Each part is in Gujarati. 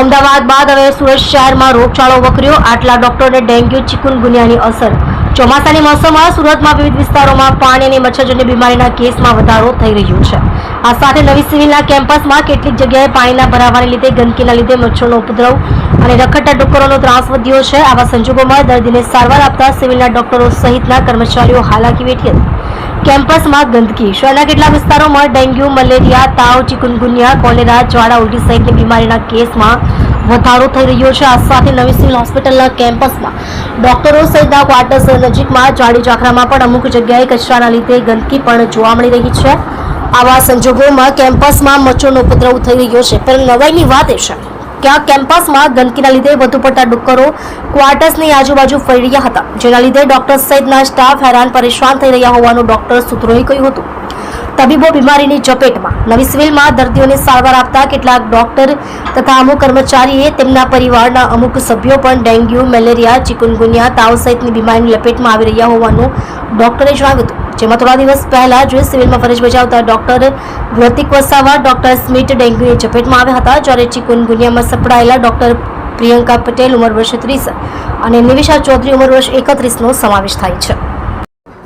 અમદાવાદ બાદ હવે સુરત શહેરમાં રોગચાળો વકર્યો. આટલા ડોક્ટરને ડેન્ગ્યુ ચિકુનગુનિયાની અસર. ચોમાસાની મોસમમાં સુરતમાં વિવિધ વિસ્તારોમાં પાણી અને મચ્છરજન્ય બીમારીના કેસમાં વધારો થઈ રહ્યો છે. આ સાથે નવી સિવિલના કેમ્પસમાં કેટલીક જગ્યાએ પાણીના ભરાવાને લીધે ગંદકીના લીધે મચ્છરનો ઉપદ્રવ અને રખડતા ડુક્કરોનો ત્રાસ વધ્યો છે. આવા સંજોગોમાં દર્દીને સારવાર આપતા સિવિલના ડોક્ટરો સહિતના કર્મચારીઓ હાલાકી વેઠી હતી. કેમ્પસમાં ગંદકી. શહેરના કેટલાક વિસ્તારોમાં ડેન્ગ્યુ, મલેરિયા, તાવ, ચિકુનગુનિયા, કોલેરા, જ્વાળા, ઉલટી સહિતની બીમારીના કેસમાં વધારો થઈ રહ્યો છે. આ સાથે નવી સિવિલ હોસ્પિટલના કેમ્પસમાં ડોક્ટરો સહિતના ક્વાર્ટર્સ નજીકમાં જાડી ચાખરામાં પણ અમુક જગ્યાએ કચરાના લીધે ગંદકી પણ જોવા મળી રહી છે. આવા સંજોગોમાં કેમ્પસમાં મચ્છરનો ઉપદ્રવ થઈ રહ્યો છે. પણ નવાઈની વાત એ છે કે કેમ્પસમાં ગંદકીના લીધે વધુ પડતા ડુક્કરો ક્વાર્ટર્સની આજુબાજુ ફરી રહ્યા હતા, જેના લીધે ડોક્ટર સહિતના સ્ટાફ હેરાન પરેશાન થઈ રહ્યા હોવાનું ડોક્ટર સૂત્રોએ કહ્યું હતું. તબીબો બીમારીની ઝપેટમાં નવી સિવિલમાં દર્દીઓને સારવાર આપતા કેટલાક ડોક્ટર તથા અમુક કર્મચારીએ તેમના પરિવારના અમુક સભ્યો પણ ડેન્ગ્યુ, મેલેરિયા, ચિકુનગુનિયા, તાવ સહિતની બીમારીની લપેટમાં આવી રહ્યા હોવાનું ડોક્ટરે જણાવ્યું હતું. જેમાં થોડા દિવસ પહેલા જ સિવિલમાં ફરજ બજાવતા ડોક્ટર વૃતિક વસાવા ડોક્ટર સ્મિત ડેન્ગ્યુની ઝપેટમાં આવ્યા હતા જ્યારે ચિકુનગુનિયામાં સપડાયેલા ડોક્ટર પ્રિયંકા પટેલ ઉંમર વર્ષ ત્રીસ અને નિવિશા ચૌધરી ઉંમર વર્ષ એકત્રીસનો સમાવેશ થાય છે.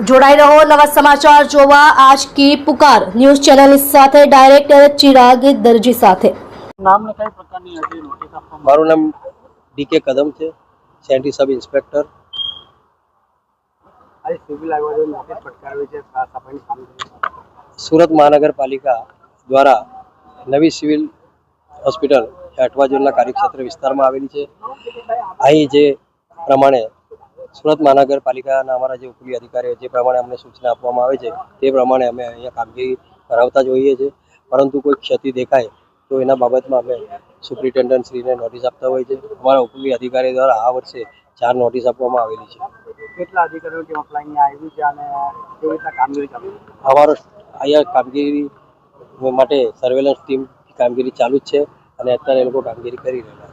જોડાઈ રહો નવા સમાચાર જોવા. આજ કી પુકાર ન્યૂઝ ચેનલ સાથે ડાયરેક્ટર ચિરાગ દરજી સાથે. મારું નામ ડીકે કદમ છે સેન્ટ્રી સબ ઇન્સ્પેક્ટર આવી સિવિલ આવ્યો છે નોટિસ ફટકારવી છે સા- સફાઈની કામગીરી સુરત મહાનગરપાલિકા દ્વારા નવી સિવિલ હોસ્પિટલ એ અઠવા ઝોનના કાર્યક્ષેત્ર વિસ્તારમાં આવેલી છે. અહીં જે પ્રમાણે સુરત મહાનગરપાલિકાના અમારા જે ઉપરી અધિકારીઓ જે પ્રમાણે અમને સૂચના આપવામાં આવે છે, તે પ્રમાણે અમે અહીંયા કામગીરી કરાવતા જ હોઈએ છીએ પરંતુ કોઈ ક્ષતિ દેખાય તો એના બાબતમાં અમે સુપ્રિન્ટેન્ડન્ટશ્રીને નોટિસ આપતા હોય છે. અમારા ઉપરી અધિકારી દ્વારા આ વર્ષે ચાર નોટિસ આપવામાં આવેલી છે. કેટલા અધિકારીઓ ટીમ અપ્લાય આવી છે અને કેવી રીતના કામગીરી ચાલુ છે? અમારો અહીંયા કામગીરી માટે સર્વેલન્સ ટીમ કામગીરી ચાલુ જ છે અને અત્યારે એ લોકો કામગીરી કરી રહ્યા છે.